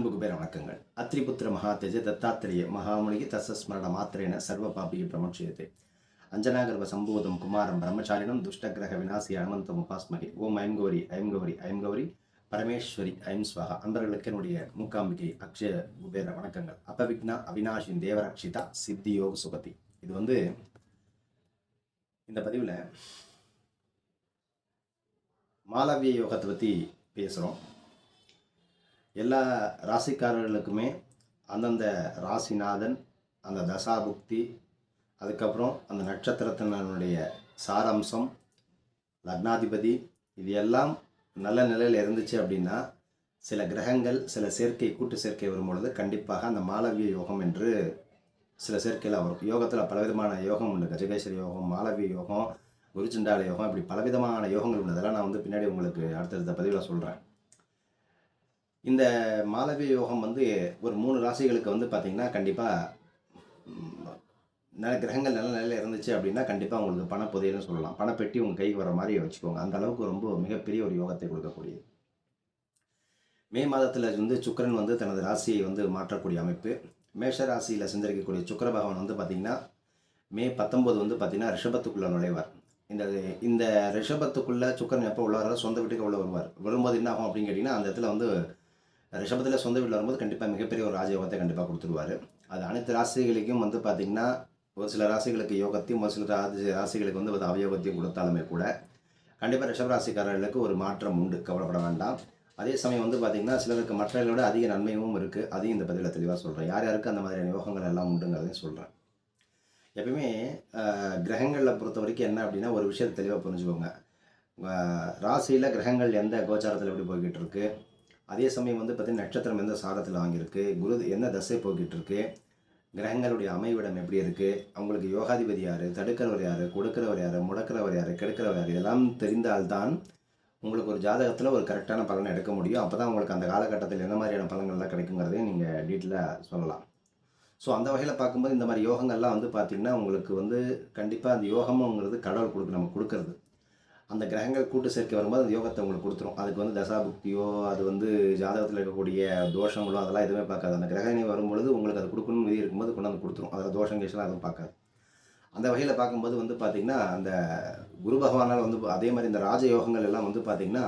அன்பு குபேர வணக்கங்கள். அத்ரிபுத்திர மகாதேஜ தத்தாத்திரேய மகாமுனிகி தசஸ்மரண மாத்திரேன சர்வ பாபிகி பிரமோட்சியத்தை அஞ்சனாகர்வ சம்பூதம் குமாரம் பிரம்மச்சாரிணம் துஷ்டகிரக விநாசி அனந்தம் உபாஸ்மகி. ஓம் ஐம் கௌரி ஐம் கௌரி ஐம் கௌரி. பரமேஸ்வரி ஐம் ஸ்வாகா அன்பர்களுக்கு என்னுடைய மூக்காம்பிகை அக்ஷய குபேர வணக்கங்கள். அபவிக்னா அவினாஷின் தேவரக்ஷிதா சித்தியோக சுகதி இது வந்து இந்த பதிவில் மாலவிய யோகத்தை பற்றி பேசுகிறோம் எல்லா ராசிக்காரர்களுக்குமே அந்தந்த ராசிநாதன் அந்த தசாபுக்தி அதுக்கப்புறம் அந்த நட்சத்திரத்தினுடைய சாராம்சம் லக்னாதிபதி இது எல்லாம் நல்ல நிலையில் இருந்துச்சு அப்படின்னா சில கிரகங்கள் சில சேர்க்கை கூட்டு சேர்க்கை வரும்பொழுது கண்டிப்பாக அந்த மாலவிய யோகம் என்று சில சேர்க்கையில் வரும். யோகத்தில் பலவிதமான யோகம் உண்டு. கஜகேஸ்வரி யோகம் மாலவிய யோகம் குருச்சண்டால யோகம் இப்படி பலவிதமான யோகங்கள் உண்டு. அதெல்லாம் நான் வந்து பின்னாடி உங்களுக்கு அடுத்தடுத்த பதிவில் சொல்கிறேன் இந்த மாலவிய யோகம் வந்து ஒரு மூணு ராசிகளுக்கு வந்து பார்த்திங்கன்னா கண்டிப்பாக நல்ல கிரகங்கள் நல்ல நிலையில் இருந்துச்சு அப்படின்னா கண்டிப்பாக உங்களுக்கு பணப்புதையல்னு சொல்லலாம். பணப்பெட்டி உங்கள் கைக்கு வர மாதிரி வச்சுக்கோங்க. அந்த அளவுக்கு ரொம்ப மிகப்பெரிய ஒரு யோகத்தை கொடுக்கக்கூடியது. மே மாதத்தில் வந்து சுக்கிரன் வந்து தனது ராசியை வந்து மாற்றக்கூடிய அமைப்பு. மேஷ ராசியில் சிந்தரிக்கக்கூடிய சுக்கர பகவான் வந்து பார்த்திங்கன்னா மே பத்தொம்போது வந்து பார்த்திங்கன்னா ரிஷபத்துக்குள்ளே நுழைவார். இந்த இந்த ரிஷபத்துக்குள்ளே சுக்கரன் எப்போ உள்ளாரோ சொந்த வீட்டுக்கு உள்ள வருவார்? வரும்போது என்ன ஆகும் அப்படின்னு கேட்டிங்கன்னா அந்த இடத்துல வந்து ரிஷபத்தில் சொந்த வீட்டில் வரும்போது கண்டிப்பாக மிகப்பெரிய ஒரு ராஜயோகத்தை கண்டிப்பாக கொடுத்துருவார். அது அனைத்து ராசிகளுக்கும் வந்து பார்த்திங்கன்னா ஒரு சில ராசிகளுக்கு யோகத்தையும் ஒரு சில ராசி ராசிகளுக்கு வந்து அவயோகத்தையும் கொடுத்தாலுமே கூட கண்டிப்பாக ரிஷபராசிக்காரர்களுக்கு ஒரு மாற்றம் உண்டு. கவலைப்பட வேண்டாம். அதே சமயம் வந்து பார்த்திங்கன்னா சிலருக்கு மற்றவர்களை விட அதிக நன்மையும் இருக்குது அதையும் இந்த பதிவில் தெளிவாக சொல்கிறேன் யார் யாருக்கு அந்த மாதிரியான யோகங்கள் எல்லாம் உண்டுங்கிறதையும் சொல்கிறேன் எப்பயுமே கிரகங்களில் பொறுத்த வரைக்கும் என்ன அப்படின்னா ஒரு விஷயத்தை தெளிவாக புரிஞ்சுக்கோங்க. ராசியில் கிரகங்கள் எந்த கோச்சாரத்தில் எப்படி போய்கிட்டு இருக்குது அதே சமயம் வந்து பார்த்திங்கன்னா நட்சத்திரம் எந்த சாரத்தில் வாங்கியிருக்கு குரு என்ன தசை போய்கிட்டு இருக்கு கிரகங்களுடைய அமைவிடம் எப்படி இருக்குது அவங்களுக்கு யோகாதிபதி யார் தடுக்கிறவர் யார் கொடுக்கிறவர் யார் முடக்கிறவர் யார் கெடுக்கிறவர் யார் இதெல்லாம் தெரிந்தால்தான் உங்களுக்கு ஒரு ஜாதகத்தில் ஒரு கரெக்டான பலனை எடுக்க முடியும். அப்போ தான் உங்களுக்கு அந்த காலகட்டத்தில் என்ன மாதிரியான பலன்கள்லாம் கிடைக்குங்கிறதையும் நீங்கள் டீட்டெயிலாக சொல்லலாம். ஸோ அந்த வகையில் பார்க்கும்போது இந்த மாதிரி யோகங்கள்லாம் வந்து பார்த்திங்கன்னா உங்களுக்கு வந்து கண்டிப்பாக அந்த யோகமுங்கிறது கடவுள் கொடுக்கு நமக்கு கொடுக்கறது. அந்த கிரகங்கள் கூட்டு சேர்க்கை வரும்போது அந்த யோகத்தை உங்களுக்கு கொடுத்துரும். அதுக்கு வந்து தசாபுக்தியோ அது வந்து ஜாதகத்தில் இருக்கக்கூடிய தோஷங்களோ அதெல்லாம் எதுவுமே பார்க்காது. அந்த கிரகணி வரும்பொழுது உங்களுக்கு அது கொடுக்கணும்னு விதி இருக்கும்போது கொண்டு வந்து கொடுத்துரும். அதில் தோஷம் கேஷெலாம் அதுவும் பார்க்காது. அந்த வகையில் பார்க்கும்போது வந்து பார்த்திங்கன்னா அந்த குரு பகவானால் வந்து அதே மாதிரி இந்த ராஜ யோகங்கள் எல்லாம் வந்து பார்த்திங்கன்னா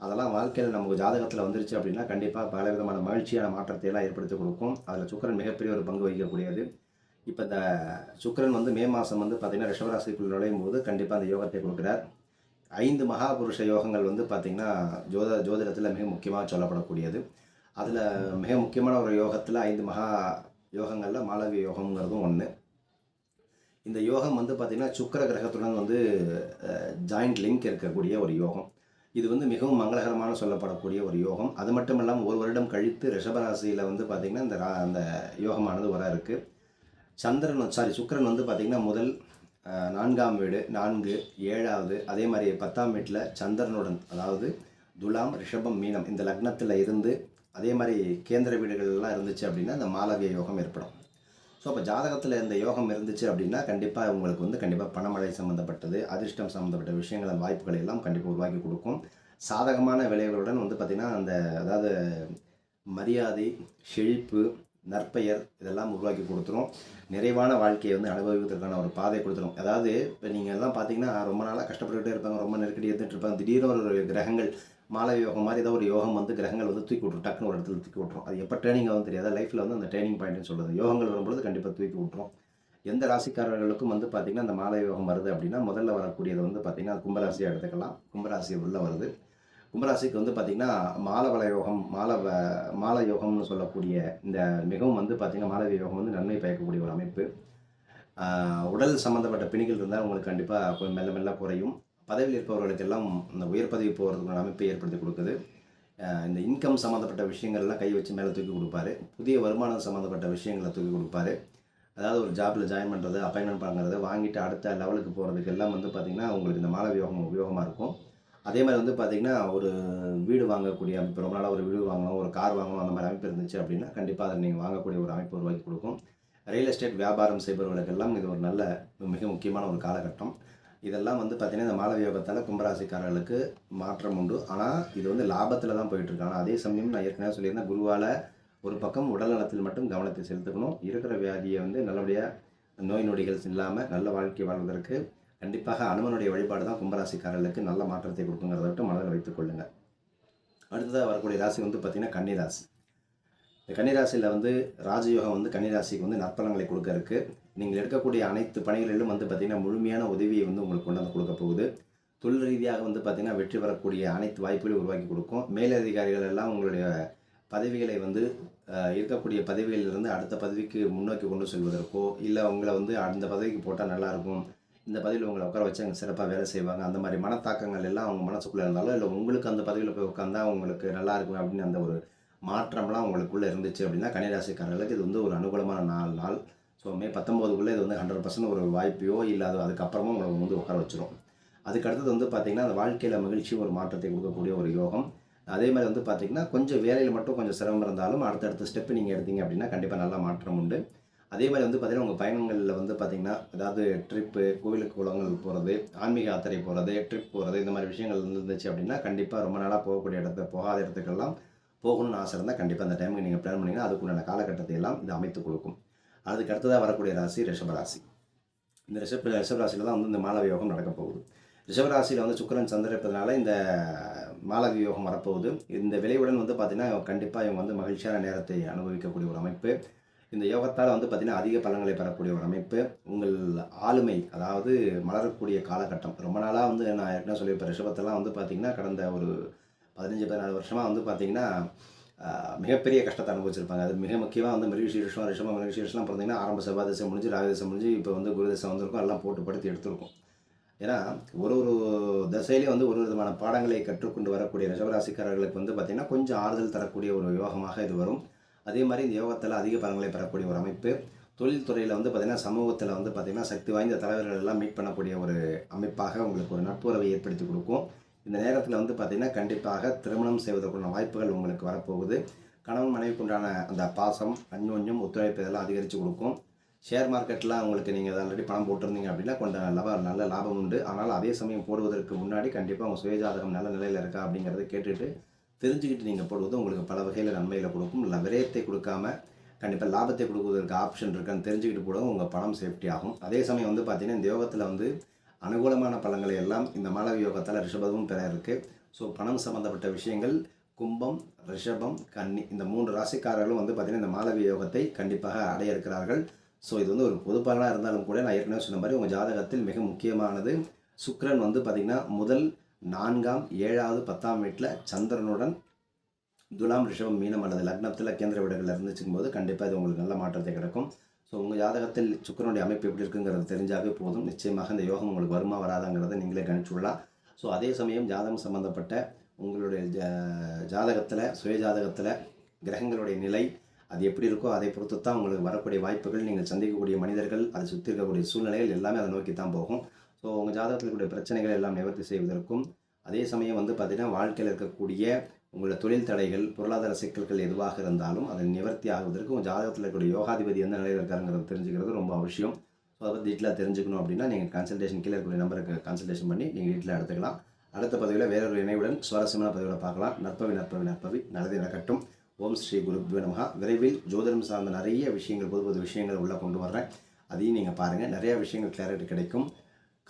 அதெல்லாம் வாழ்க்கையில் நமக்கு ஜாதகத்தில் வந்துருச்சு அப்படின்னா கண்டிப்பாக பல விதமான மகிழ்ச்சியான மாற்றத்தை எல்லாம் ஏற்படுத்தி கொடுக்கும். அதில் சுக்கரன் மிகப்பெரிய ஒரு பங்கு வகிக்கக்கூடியது. இப்போ இந்த சுக்கிரன் வந்து மே மாதம் வந்து பார்த்திங்கன்னா ரிஷபராசிக்குள் நுழையும் போது கண்டிப்பாக அந்த யோகத்தை கொடுக்குறார். ஐந்து மகாபுருஷ யோகங்கள் வந்து பார்த்திங்கன்னா ஜோத ஜோதிடத்தில் மிக முக்கியமாக சொல்லப்படக்கூடியது. அதில் மிக முக்கியமான ஒரு யோகத்தில் ஐந்து மகா யோகங்களில் மாளவிய யோகம்ங்கிறதும் ஒன்று இந்த யோகம் வந்து பார்த்திங்கன்னா சுக்கிர கிரகத்துடன் வந்து ஜாயிண்ட் லிங்க் இருக்கக்கூடிய ஒரு யோகம். இது வந்து மிகவும் மங்களகரமான சொல்லப்படக்கூடிய ஒரு யோகம். அது மட்டும் இல்லாமல் ஒரு வருடம் கழித்து ரிஷபராசியில் வந்து பார்த்திங்கன்னா இந்த ரா அந்த யோகமானது வர இருக்குது சந்திரன் சாரி சுக்கரன் வந்து பார்த்திங்கன்னா முதல் நான்காம் வீடு நான்கு ஏழாவது அதே மாதிரி பத்தாம் வீட்டில் சந்திரனுடன் அதாவது துலாம் ரிஷபம் மீனம் இந்த லக்னத்தில் இருந்து அதே மாதிரி கேந்திர வீடுகள்லாம் இருந்துச்சு அப்படின்னா இந்த மாலவிய யோகம் ஏற்படும். ஸோ அப்போ ஜாதகத்தில் இந்த யோகம் இருந்துச்சு அப்படின்னா கண்டிப்பாக உங்களுக்கு வந்து கண்டிப்பாக பணமழை சம்மந்தப்பட்டது அதிர்ஷ்டம் சம்மந்தப்பட்ட விஷயங்கள் வாய்ப்புகளை எல்லாம் கண்டிப்பாக உருவாக்கி கொடுக்கும். சாதகமான விளைவுகளுடன் வந்து பார்த்திங்கன்னா அந்த அதாவது மரியாதை செழிப்பு நற்பெயர் இதெல்லாம் உருவாக்கி கொடுத்துரும். நிறைவான வாழ்க்கையை வந்து அனுபவிக்கிறதுக்கான ஒரு பாதை கொடுத்துரும். அதாவது இப்போ நீங்கள் எல்லாம் பார்த்தீங்கன்னா ரொம்ப நாளாக கஷ்டப்பட்டுக்கிட்டே இருப்பாங்க. ரொம்ப நெருக்கடி எடுத்துகிட்டு இருப்பாங்க. திடீர்னு ஒரு கிரகங்கள் மாலை யோகம் மாதிரி ஏதாவது ஒரு யோகம் வந்து கிரகங்கள் வந்து தூக்கி விட்ரும் டக்குன்னு ஒரு இடத்துல தூக்கி விட்ரும் அது எப்போ ட்ரைனிங் ஆகும் தெரியாது. லைஃப்பில் வந்து அந்த ட்ரைனிங் பாயிண்ட்னு சொல்கிறது யோகங்கள் வரும்பொழுது கண்டிப்பாக தூக்கி விட்ரும் எந்த ராசிக்காரர்களுக்கும் வந்து பார்த்திங்கன்னா அந்த மாலை யோகம் வருது அப்படின்னா முதல்ல வரக்கூடியது வந்து பார்த்திங்கன்னா கும்பராசியாக எடுத்துக்கலாம். கும்பராசி உள்ளே வருது. கும்பராசிக்கு வந்து பார்த்திங்கன்னா மாலவள யோகம் மாலவ மால யோகம்னு சொல்லக்கூடிய இந்த மிகவும் வந்து பார்த்திங்கன்னா மாலவிய யோகம் வந்து நன்மை பயக்கக்கூடிய ஒரு அமைப்பு. உடல் சம்மந்தப்பட்ட பிணிகள் இருந்தால் உங்களுக்கு கண்டிப்பாக கொஞ்சம் மெல்ல மெல்ல குறையும். பதவியில் இருப்பவர்களுக்கெல்லாம் இந்த உயர் பதவி போகிறதுக்கான அமைப்பை ஏற்படுத்தி கொடுக்குது. இந்த இன்கம் சம்மந்தப்பட்ட விஷயங்கள்லாம் கை வச்சு மேலே தூக்கி கொடுப்பாரு. புதிய வருமானம் சம்மந்தப்பட்ட விஷயங்களை தூக்கி கொடுப்பாரு. அதாவது ஒரு ஜாப்பில் ஜாயின் பண்ணுறது அப்பாயின்மெண்ட் பண்ணுறது வாங்கிட்டு அடுத்த லெவலுக்கு போகிறதுக்கு எல்லாம் வந்து பார்த்திங்கன்னா உங்களுக்கு இந்த மாலவியோகம் உபயோகமாக இருக்கும். அதே மாதிரி வந்து பார்த்திங்கன்னா ஒரு வீடு வாங்கக்கூடிய அமைப்பு ரொம்ப நாளாக ஒரு வீடு வாங்கணும் ஒரு கார் வாங்கணும் அந்த மாதிரி அமைப்பு இருந்துச்சு அப்படின்னா கண்டிப்பாக அதை நீங்கள் வாங்கக்கூடிய ஒரு அமைப்பு உருவாக்கி கொடுக்கும். ரியல் எஸ்டேட் வியாபாரம் செய்பவர்களுக்கெல்லாம் இது ஒரு நல்ல மிக முக்கியமான ஒரு காலகட்டம். இதெல்லாம் வந்து பார்த்திங்கன்னா இந்த மாலவ யோகத்தால் கும்பராசிக்காரர்களுக்கு மாற்றம் உண்டு. ஆனால் இது வந்து லாபத்தில் தான் போயிட்டுருக்கு ஆனால் அதே சமயம் நான் ஏற்கனவே சொல்லியிருந்தேன் குருவால் ஒரு பக்கம் உடல் நலத்தில் மட்டும் கவனத்தை செலுத்துக்கணும். இருக்கிற வியாதியை வந்து நல்லபடியாக நோய் நொடிகள் இல்லாமல் நல்ல வாழ்க்கை வாழ்வதற்கு கண்டிப்பாக அனுமனுடைய வழிபாடு தான் கும்பராசிக்காரர்களுக்கு நல்ல மாற்றத்தை கொடுக்குங்கிறத விட்டு மனதில் வைத்துக் கொள்ளுங்கள். அடுத்ததாக வரக்கூடிய ராசி வந்து பார்த்திங்கன்னா கன்னிராசி. இந்த கன்னிராசியில் வந்து ராஜயோகம் வந்து கன்னிராசிக்கு வந்து நற்பலங்களை கொடுக்கறதுக்கு நீங்கள் எடுக்கக்கூடிய அனைத்து பணிகளிலும் வந்து பார்த்திங்கன்னா முழுமையான உதவியை வந்து உங்களுக்கு கொண்டு வந்து கொடுக்க போகுது. தொழில் ரீதியாக வந்து பார்த்திங்கன்னா வெற்றி பெறக்கூடிய அனைத்து வாய்ப்புகளையும் உருவாக்கி கொடுக்கும். மேலதிகாரிகள் எல்லாம் உங்களுடைய பதவிகளை வந்து இருக்கக்கூடிய பதவிகளிலிருந்து அடுத்த பதவிக்கு முன்னோக்கி கொண்டு செல்வதற்கோ இல்லை உங்களை வந்து அந்த பதவிக்கு போட்டால் நல்லாயிருக்கும் இந்த பதவியில் உங்களை உட்கார வச்சு அங்கே சிறப்பாக வேலை செய்வாங்க. அந்த மாதிரி மனத்தாக்கங்கள் எல்லாம் அவங்க மனசுக்குள்ளே இருந்தாலும் இல்லை உங்களுக்கு அந்த பதவியில் போய் உட்காந்தா உங்களுக்கு நல்லா இருக்கும் அப்படின்னு அந்த ஒரு மாற்றம்லாம் உங்களுக்குள்ளே இருந்துச்சு அப்படின்னா கன்னிராசிக்காரர்களுக்கு இது வந்து ஒரு அனுகூலமான நாள் நாள். ஸோ மே பத்தொம்போதுக்குள்ளே இது வந்து ஹண்ட்ரட் பர்சன்ட் ஒரு வாய்ப்பையோ இல்லை அது அதுக்கப்புறமா உங்களை வந்து உட்கார வச்சிரும். அதுக்கு அடுத்தது வந்து பார்த்திங்கன்னா அந்த வாழ்க்கையில் மகிழ்ச்சியும் ஒரு மாற்றத்தை கொடுக்கக்கூடிய ஒரு யோகம். அதே மாதிரி வந்து பார்த்திங்கன்னா கொஞ்சம் வேலையில் மட்டும் கொஞ்சம் சிரமம் இருந்தாலும் அடுத்தடுத்த ஸ்டெப்பு நீங்கள் எடுத்தீங்க அப்படின்னா கண்டிப்பாக நல்ல மாற்றம் உண்டு. அதே மாதிரி வந்து பார்த்திங்கன்னா உங்கள் பயணங்களில் வந்து பார்த்திங்கன்னா அதாவது ட்ரிப்பு கோவிலுக்கு குளங்கள் போகிறது ஆன்மீக யாத்திரை போகிறது ட்ரிப் போகிறது இந்த மாதிரி விஷயங்கள் இருந்துச்சு அப்படின்னா கண்டிப்பாக ரொம்ப நாளாக போகக்கூடிய இடத்த போகாத இடத்துக்கெல்லாம் போகணும்னு ஆசை இருந்தால் கண்டிப்பாக அந்த டைமுக்கு நீங்கள் பிளான் பண்ணிங்கன்னா அதுக்குண்டான காலகட்டத்தை எல்லாம் இது அமைத்து கொடுக்கும். அதுக்கு அடுத்ததாக வரக்கூடிய ராசி ரிஷபராசி இந்த ரிஷப் ரிஷபராசியில் தான் வந்து இந்த மாலவ யோகம் நடக்க போகுது. ரிஷபராசியில் வந்து சுக்கிரன் சந்திரப்பதனால இந்த மாலவியோகம் வரப்போகுது. இந்த விளைவுடன் வந்து பார்த்திங்கன்னா கண்டிப்பாக இவங்க வந்து மகிழ்ச்சியான நேரத்தை அனுபவிக்கக்கூடிய ஒரு அமைப்பு. இந்த யோகத்தால் வந்து பார்த்திங்கன்னா அதிக பலன்களை பெறக்கூடிய ஒரு அமைப்பு. உங்கள் ஆளுமை அதாவது மலரக்கூடிய காலகட்டம். ரொம்ப நாளாக வந்து நான் ஏற்கனவே சொல்லியிருப்பேன் ரிஷபத்தெல்லாம் வந்து பார்த்திங்கன்னா கடந்த ஒரு பதினஞ்சு பதினாலு வருஷமாக வந்து பார்த்திங்கன்னா மிகப்பெரிய கஷ்டத்தை அனுபவிச்சிருப்பாங்க. அது மிக முக்கியமாக வந்து மிருகசீரிஷம் ரிஷபம் மிருகசீரிஷம்லாம் பார்த்தீங்கன்னா ஆரம்ப செவ்வாய் முடிஞ்சு ராகதசை முடிஞ்சு இப்போ வந்து குரு தசை வந்திருக்கும். எல்லாம் போட்டு படுத்து எடுத்திருக்கும். ஏன்னா ஒரு ஒரு தசையிலையும் வந்து ஒரு விதமான பாடங்களை கற்றுக்கொண்டு வரக்கூடிய ரிஷபராசிக்காரர்களுக்கு வந்து பார்த்திங்கன்னா கொஞ்சம் ஆறுதல் தரக்கூடிய ஒரு யோகமாக இது வரும். அதே மாதிரி இந்த யோகத்தில் அதிக பலன்களை பெறக்கூடிய ஒரு அமைப்பு. தொழில்துறையில் வந்து பார்த்திங்கன்னா சமூகத்தில் வந்து பார்த்திங்கன்னா சக்தி வாய்ந்த தலைவர்கள் எல்லாம் மீட் பண்ணக்கூடிய ஒரு அமைப்பாக உங்களுக்கு ஒரு நட்புறவை ஏற்படுத்தி கொடுக்கும். இந்த நேரத்தில் வந்து பார்த்திங்கன்னா கண்டிப்பாக திருமணம் செய்வதற்குள்ள வாய்ப்புகள் உங்களுக்கு வரப்போகுது. கணவன் மனைவிக்குண்டான அந்த பாசம் அந்யோன்யம் ஒத்துழைப்பு இதெல்லாம் அதிகரித்து கொடுக்கும். ஷேர் மார்க்கெட்டில் உங்களுக்கு நீங்கள் ஆல்ரெடி பணம் போட்டிருந்தீங்க அப்படின்னா கொஞ்சம் லாப நல்ல லாபம் உண்டு. ஆனால் அதே சமயம் போடுவதற்கு முன்னாடி கண்டிப்பாக உங்கள் சுயஜாதகம் நல்ல நிலையில் இருக்கா அப்படிங்கிறத கேட்டுட்டு தெரிஞ்சுக்கிட்டு நீங்கள் போடுவது உங்களுக்கு பல வகையில் நன்மைகளை கொடுக்கும். இல்லை விரயத்தை கொடுக்காம கண்டிப்பாக லாபத்தை கொடுக்குவதற்கு ஆப்ஷன் இருக்கான்னு தெரிஞ்சுக்கிட்டு போடவும் உங்கள் பணம் சேஃப்டி ஆகும். அதே சமயம் வந்து பார்த்தீங்கன்னா இந்த யோகத்தில் வந்து அனுகூலமான பலன்களை எல்லாம் இந்த மாலவ யோகத்தால் ரிஷபமும் பெற இருக்குது ஸோ பணம் சம்மந்தப்பட்ட விஷயங்கள் கும்பம் ரிஷபம் கன்னி இந்த மூன்று ராசிக்காரர்களும் வந்து பார்த்திங்கன்னா இந்த மாலவி யோகத்தை கண்டிப்பாக அடைய இருக்கிறார்கள். ஸோ இது வந்து ஒரு பொது பலனாக இருந்தாலும் கூட நான் ஏற்கனவே சொன்ன மாதிரி உங்கள் ஜாதகத்தில் மிக முக்கியமானது சுக்ரன் வந்து பார்த்திங்கன்னா முதல் நான்காம் ஏழாவது பத்தாம் வீட்டில் சந்திரனுடன் துலாம் ரிஷபம் மீனம் அல்லது லக்னத்தில் கேந்திர வீடுகளில் இருந்துச்சுக்கும் போது கண்டிப்பாக இது உங்களுக்கு நல்ல மாற்றத்தை கிடைக்கும். ஸோ உங்கள் ஜாதகத்தில் சுக்கரனுடைய அமைப்பு எப்படி இருக்குங்கிறது தெரிஞ்சாவே போதும். நிச்சயமாக இந்த யோகம் உங்களுக்கு வருமா வராதாங்கிறத நீங்களே கணிச்சுடலாம் ஸோ அதே சமயம் ஜாதகம் சம்மந்தப்பட்ட உங்களுடைய ஜா- ஜாதகத்தில் சுய ஜாதகத்தில் கிரகங்களுடைய நிலை அது எப்படி இருக்கோ அதை பொறுத்து தான் உங்களுக்கு வரக்கூடிய வாய்ப்புகள். நீங்கள் சந்திக்கக்கூடிய மனிதர்கள் அதை சுற்றி இருக்கக்கூடிய சூழ்நிலைகள் எல்லாமே அதை நோக்கி தான் போகும். ஸோ உங்கள் ஜாதகத்தில் இருக்கக்கூடிய பிரச்சனைகள் எல்லாம் நிவர்த்தி செய்வதற்கும் அதே சமயம் வந்து பார்த்திங்கன்னா வாழ்க்கையில் இருக்கக்கூடிய உங்களோட தொழில் தடைகள் பொருளாதார சிக்கல்கள் எதுவாக இருந்தாலும் அதை நிவர்த்தி ஆகுவதற்கு உங்கள் ஜாதகத்தில் இருக்கக்கூடிய யோகாதிபதி எந்த நிலையில் இருக்காருங்கிறத தெரிஞ்சுக்கிறது ரொம்ப அவசியம். ஸோ அதை பற்றி டீட்டெயிலாக தெரிஞ்சுக்கணும் அப்படின்னா நீங்கள் கன்சல்டேஷன் கீழே இருக்கக்கூடிய நம்பருக்கு கன்சல்டேஷன் பண்ணி நீங்கள் டீட்டெயிலாக எடுத்துக்கலாம். அடுத்த பதிவில் வேறொரு இணைவுடன் சுவாரஸ்யமான பதவியில் பார்க்கலாம். நற்பவி நற்பவி நற்பவி நல்லது நடக்கட்டும். ஓம் ஸ்ரீ குரு நமகா விரைவில் ஜோதிடம் சார்ந்த நிறைய விஷயங்கள் புது புது விஷயங்கள் உள்ளே கொண்டு வர்றேன். அதையும் நீங்கள் பாருங்கள் நிறைய விஷயங்கள் கிளாரிட்டி கிடைக்கும்.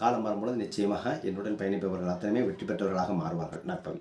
காலம் வரும்பொழுது நிச்சயமாக என்னுடன் பயணிப்பவர்கள் அத்தனையுமே வெற்றி பெற்றவர்களாக மாறுவார்கள். நற்பவி.